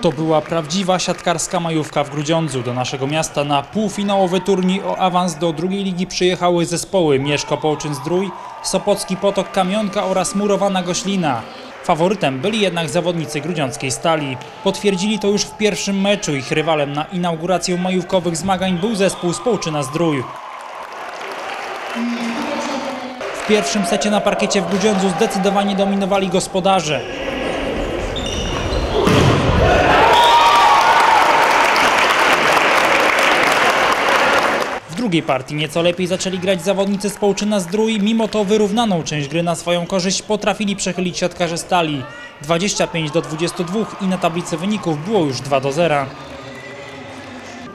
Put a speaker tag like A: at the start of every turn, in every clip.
A: To była prawdziwa siatkarska majówka w Grudziądzu. Do naszego miasta na półfinałowy turniej o awans do drugiej ligi przyjechały zespoły Mieszko Połczyn Zdrój, Sopocki Potok Kamionka oraz Murowana Goślina. Faworytem byli jednak zawodnicy grudziąckiej stali. Potwierdzili to już w pierwszym meczu. Ich rywalem na inaugurację majówkowych zmagań był zespół z Połczyna Zdrój. W pierwszym secie na parkiecie w Grudziądzu zdecydowanie dominowali gospodarze. Drugiej partii nieco lepiej zaczęli grać zawodnicy z Połczyna Zdrój, mimo to wyrównaną część gry na swoją korzyść potrafili przechylić siatkarze stali. 25 do 22 i na tablicy wyników było już 2 do 0.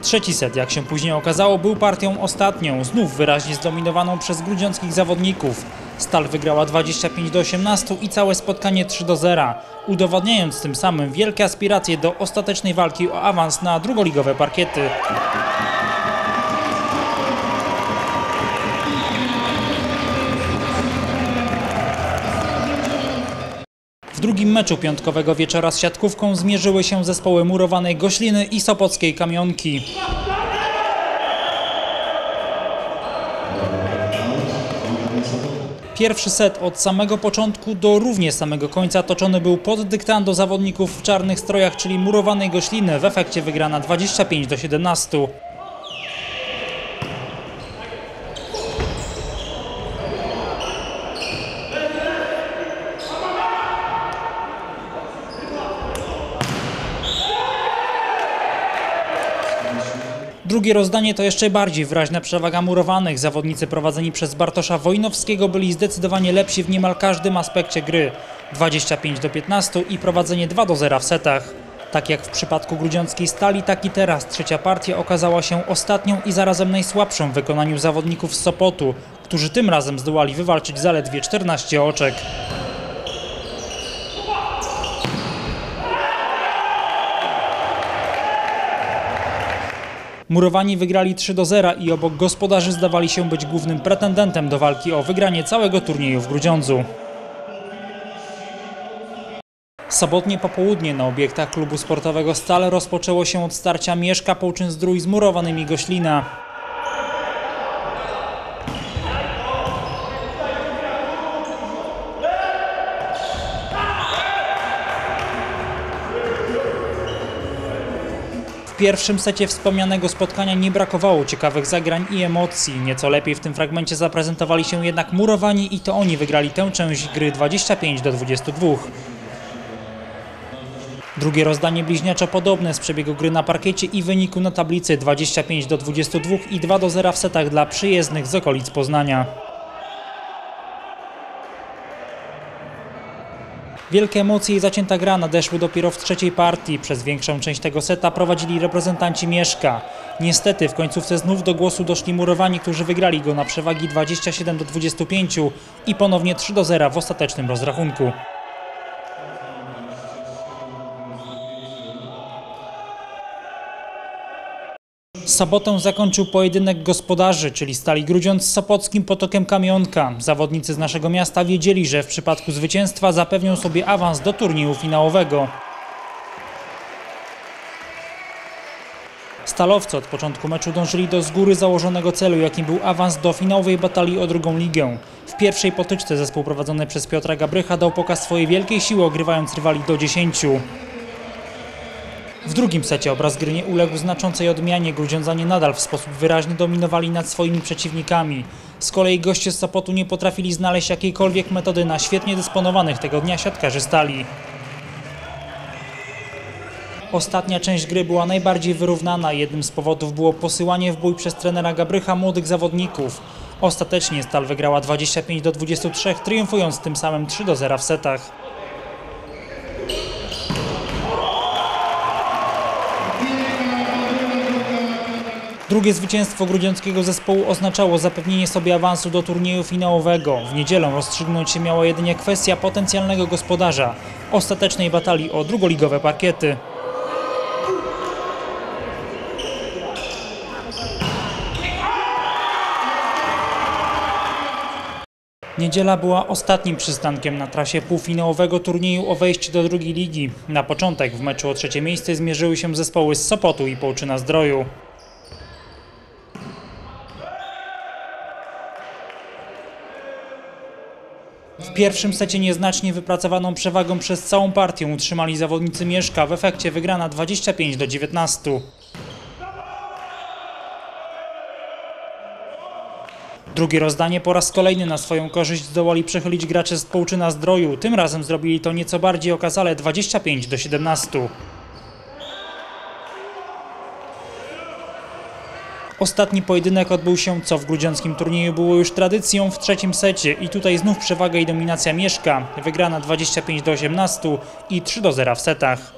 A: Trzeci set, jak się później okazało, był partią ostatnią, znów wyraźnie zdominowaną przez grudziąckich zawodników. Stal wygrała 25 do 18 i całe spotkanie 3 do 0, udowadniając tym samym wielkie aspiracje do ostatecznej walki o awans na drugoligowe parkiety. Drugim meczu piątkowego wieczora z siatkówką zmierzyły się zespoły murowanej Gośliny i Sopockiej Kamionki. Pierwszy set od samego początku do równie samego końca toczony był pod dyktando zawodników w czarnych strojach, czyli murowanej Gośliny, w efekcie wygrana 25 do 17. Drugie rozdanie to jeszcze bardziej wyraźna przewaga murowanych. Zawodnicy prowadzeni przez Bartosza Wojnowskiego byli zdecydowanie lepsi w niemal każdym aspekcie gry. 25 do 15 i prowadzenie 2 do 0 w setach. Tak jak w przypadku grudziąckiej stali, tak i teraz trzecia partia okazała się ostatnią i zarazem najsłabszą w wykonaniu zawodników z Sopotu, którzy tym razem zdołali wywalczyć zaledwie 14 oczek. Murowani wygrali 3 do 0 i obok gospodarzy zdawali się być głównym pretendentem do walki o wygranie całego turnieju w Grudziądzu. Sobotnie popołudnie na obiektach klubu sportowego Stal rozpoczęło się od starcia Mieszka Połczyn Zdrój z murowanymi Goślina. W pierwszym secie wspomnianego spotkania nie brakowało ciekawych zagrań i emocji. Nieco lepiej w tym fragmencie zaprezentowali się jednak murowani i to oni wygrali tę część gry 25 do 22. Drugie rozdanie bliźniaczo podobne z przebiegu gry na parkiecie i wyniku na tablicy 25 do 22 i 2 do 0 w setach dla przyjezdnych z okolic Poznania. Wielkie emocje i zacięta gra nadeszły dopiero w trzeciej partii. Przez większą część tego seta prowadzili reprezentanci Mieszka. Niestety w końcówce znów do głosu doszli murowani, którzy wygrali go na przewagi 27 do 25 i ponownie 3 do 0 w ostatecznym rozrachunku. Sobotę zakończył pojedynek gospodarzy, czyli stali Grudziądz z Sopockim Potokiem Kamionka. Zawodnicy z naszego miasta wiedzieli, że w przypadku zwycięstwa zapewnią sobie awans do turnieju finałowego. Stalowcy od początku meczu dążyli do z góry założonego celu, jakim był awans do finałowej batalii o drugą ligę. W pierwszej potyczce zespół prowadzony przez Piotra Gabrycha dał pokaz swojej wielkiej siły, ogrywając rywali do 10. W drugim secie obraz gry nie uległ znaczącej odmianie. Grudziądzanie nadal w sposób wyraźny dominowali nad swoimi przeciwnikami. Z kolei goście z Sopotu nie potrafili znaleźć jakiejkolwiek metody na świetnie dysponowanych tego dnia siatkarzy stali. Ostatnia część gry była najbardziej wyrównana. Jednym z powodów było posyłanie w bój przez trenera Gabrycha młodych zawodników. Ostatecznie Stal wygrała 25 do 23, triumfując tym samym 3 do 0 w setach. Drugie zwycięstwo grudziąckiego zespołu oznaczało zapewnienie sobie awansu do turnieju finałowego. W niedzielę rozstrzygnąć się miała jedynie kwestia potencjalnego gospodarza, ostatecznej batalii o drugoligowe parkiety. Niedziela była ostatnim przystankiem na trasie półfinałowego turnieju o wejście do drugiej ligi. Na początek w meczu o trzecie miejsce zmierzyły się zespoły z Sopotu i Połczyna Zdroju. W pierwszym secie nieznacznie wypracowaną przewagą przez całą partię utrzymali zawodnicy Mieszka, w efekcie wygrana 25 do 19. Drugie rozdanie po raz kolejny na swoją korzyść zdołali przechylić gracze z Połczyna Zdroju. Tym razem zrobili to nieco bardziej okazale 25 do 17. Ostatni pojedynek odbył się, co w grudziąckim turnieju było już tradycją, w trzecim secie i tutaj znów przewaga i dominacja Mieszka. Wygrana 25 do 18 i 3 do 0 w setach.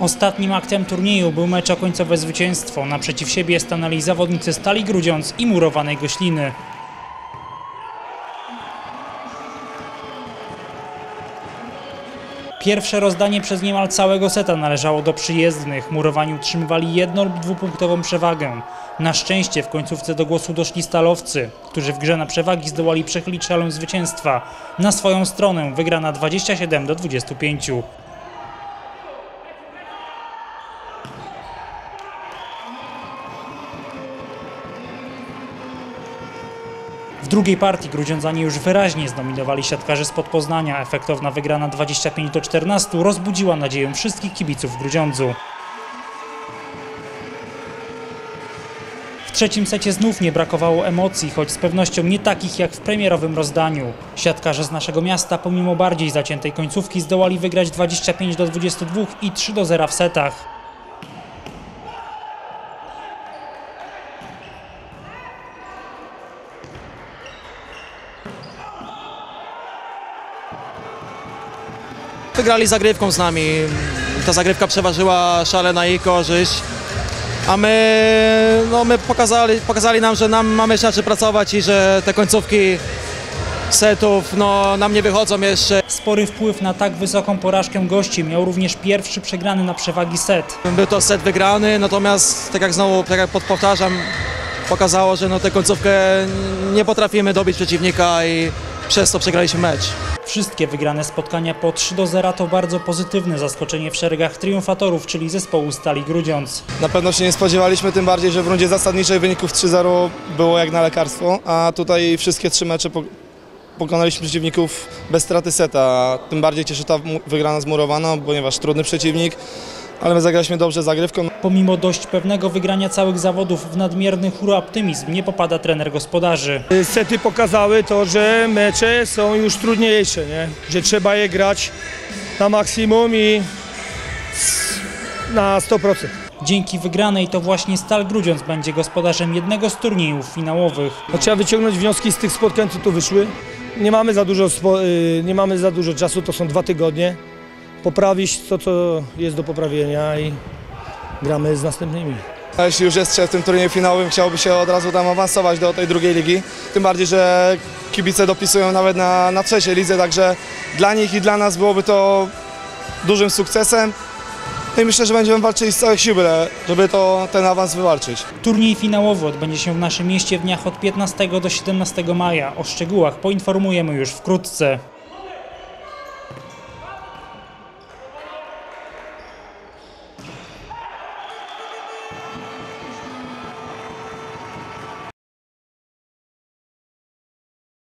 A: Ostatnim aktem turnieju był mecz o końcowe zwycięstwo. Naprzeciw siebie stanęli zawodnicy Stali Grudziądz i Murowanej Gośliny. Pierwsze rozdanie przez niemal całego seta należało do przyjezdnych. Murowani utrzymywali jedno lub dwupunktową przewagę. Na szczęście w końcówce do głosu doszli stalowcy, którzy w grze na przewagi zdołali przechylić szalę zwycięstwa. Na swoją stronę wygrana 27 do 25. W drugiej partii Grudziądzanie już wyraźnie zdominowali siatkarzy spod Poznania. Efektowna wygrana 25 do 14 rozbudziła nadzieję wszystkich kibiców w Grudziądzu. W trzecim secie znów nie brakowało emocji, choć z pewnością nie takich jak w premierowym rozdaniu. Siatkarze z naszego miasta pomimo bardziej zaciętej końcówki zdołali wygrać 25 do 22 i 3 do 0 w setach.
B: Wygrali zagrywką z nami. Ta zagrywka przeważyła szale na jej korzyść. A my, no my pokazali, pokazali nam, że nam mamy jeszcze pracować i że te końcówki setów no, nam nie wychodzą jeszcze.
A: Spory wpływ na tak wysoką porażkę gości miał również pierwszy przegrany na przewagi set.
B: Był to set wygrany, natomiast tak jak znowu, tak jak powtarzam, pokazało, że no tę końcówkę nie potrafimy dobić przeciwnika i przez to przegraliśmy mecz.
A: Wszystkie wygrane spotkania po 3 do 0 to bardzo pozytywne zaskoczenie w szeregach triumfatorów, czyli zespołu Stali Grudziądz.
C: Na pewno się nie spodziewaliśmy, tym bardziej, że w rundzie zasadniczej wyników 3-0 było jak na lekarstwo, a tutaj wszystkie trzy mecze po- pokonaliśmy przeciwników bez straty seta. Tym bardziej cieszy ta wygrana zmurowana, ponieważ trudny przeciwnik, ale my zagraliśmy dobrze zagrywką.
A: Pomimo dość pewnego wygrania całych zawodów w nadmierny huraoptymizm nie popada trener gospodarzy.
D: Sety pokazały to, że mecze są już trudniejsze, nie? że trzeba je grać na maksimum i na 100%.
A: Dzięki wygranej to właśnie Stal Grudziądz będzie gospodarzem jednego z turniejów finałowych.
D: No, trzeba wyciągnąć wnioski z tych spotkań, co tu wyszły. Nie mamy za dużo, y, nie mamy za dużo czasu, to są dwa tygodnie. Poprawić to, co jest do poprawienia i gramy z następnymi.
C: A jeśli już jest w tym turnieju finałowym, chciałoby się od razu tam awansować do tej drugiej ligi. Tym bardziej, że kibice dopisują nawet na, na trzeciej lidze, także dla nich i dla nas byłoby to dużym sukcesem. No i myślę, że będziemy walczyli z całych sił, żeby to, ten awans wywalczyć.
A: Turniej finałowy odbędzie się w naszym mieście w dniach od 15 do 17 maja. O szczegółach poinformujemy już wkrótce.